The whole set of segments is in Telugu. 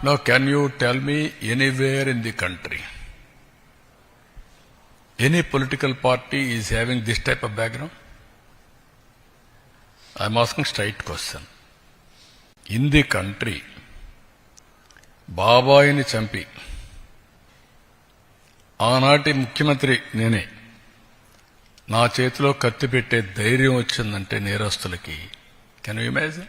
Now, can you tell me anywhere in the country, any political party is having this type of background? I'm asking straight question. In the country, బాబాయిని చంపి ఆనాటి ముఖ్యమంత్రి నేనే నా చేతిలో కత్తి పెట్టే ధైర్యం వచ్చిందంటే నేరస్తులకి కెన్ యూ ఇమాజిన్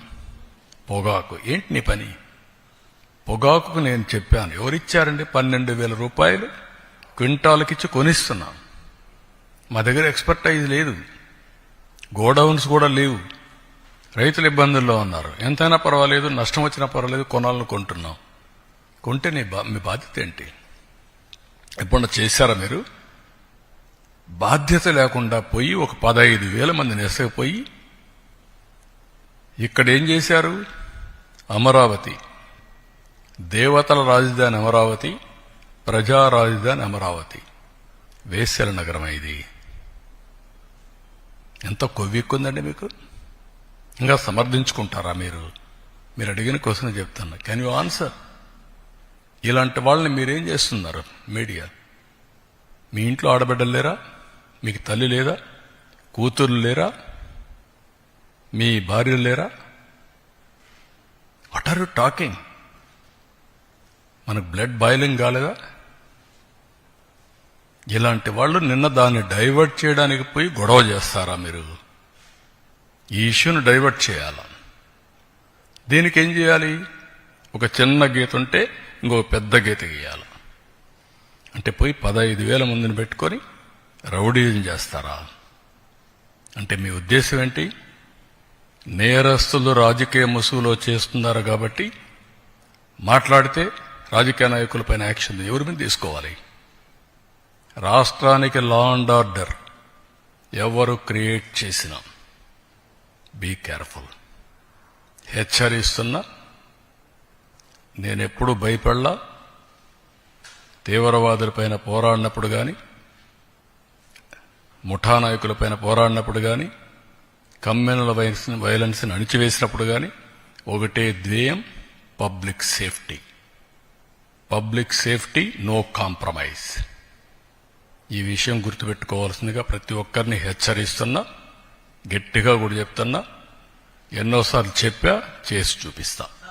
పొగాకు. ఏంటి నీ పని? పొగాకుకు నేను చెప్పాను. ఎవరిచ్చారండి? పన్నెండు వేల రూపాయలు క్వింటాలకిచ్చి కొనిస్తున్నాను. మా దగ్గర ఎక్స్పర్టైజ్ లేదు. గోడౌన్స్ కూడా లేవు. రైతులు ఇబ్బందుల్లో ఉన్నారు. ఎంతైనా పర్వాలేదు నష్టం వచ్చినా పర్వాలేదు కొనాలని కొంటున్నాం. కొంటే నీ బా మీ బాధ్యత ఏంటి? ఎప్పుడన్నా చేశారా మీరు? బాధ్యత లేకుండా పోయి ఒక పదహైదు వేల మంది ఎసకపోయి ఇక్కడ ఏం చేశారు? అమరావతి. దేవతల రాజధాని అమరావతి ప్రజా రాజధాని అమరావతి. వేశ్యల నగరం ఇది. ఎంత కొవ్వెక్కుందండి మీకు? ఇంకా సమర్థించుకుంటారా మీరు? మీరు అడిగిన క్వశ్చన్ చెప్తాను. కెన్ యూ ఆన్సర్ ఇలాంటి వాళ్ళని మీరేం చేస్తున్నారు మీడియా? మీ ఇంట్లో ఆడబిడ్డలు లేరా? మీకు తల్లి లేదా? కూతురు లేరా? మీ భార్యలు లేరా? What are you talking? మనకు బ్లడ్ బాయిలింగ్ కాలేదా? ఇలాంటి వాళ్ళు నిన్న దాన్ని డైవర్ట్ చేయడానికి పోయి గొడవ చేస్తారా మీరు? ఈ ఇష్యూని డైవర్ట్ చేయాల? దీనికి ఏం చేయాలి? ఒక చిన్న గీత ఉంటే ఇంకో పెద్ద గీత గీయాలి? అంటే పోయి పదహైదు వేల మందిని పెట్టుకొని రౌడీజం చేస్తారా? అంటే మీ ఉద్దేశం ఏంటి? నేరస్తులు రాజకీయ ముసుగులో చేస్తున్నారు కాబట్టి మాట్లాడితే రాజకీయ నాయకులపైన యాక్షన్ ఎవరి మీద తీసుకోవాలి? రాష్ట్రానికి లా అండ్ ఆర్డర్ ఎవరు క్రియేట్ చేసినా బీ కేర్ఫుల్ హెచ్చరిస్తున్నా నేనెప్పుడు భయపడలా తీవ్రవాదులపైన పోరాడినప్పుడు కానీ ముఠా నాయకులపైన పోరాడినప్పుడు కానీ కమ్యూనల్ వైలెన్స్ని అణిచివేసినప్పుడు కానీ ఒకటే ధ్యేయం public safety. Public safety no compromise. ఈ విషయం గుర్తుపెట్టుకోవాల్సిందిగా ప్రతి ఒక్కరిని హెచ్చరిస్తున్నా గట్టిగా కూడా చెప్తున్నా ఎన్నోసార్లు చెప్పా చేసి చూపిస్తా.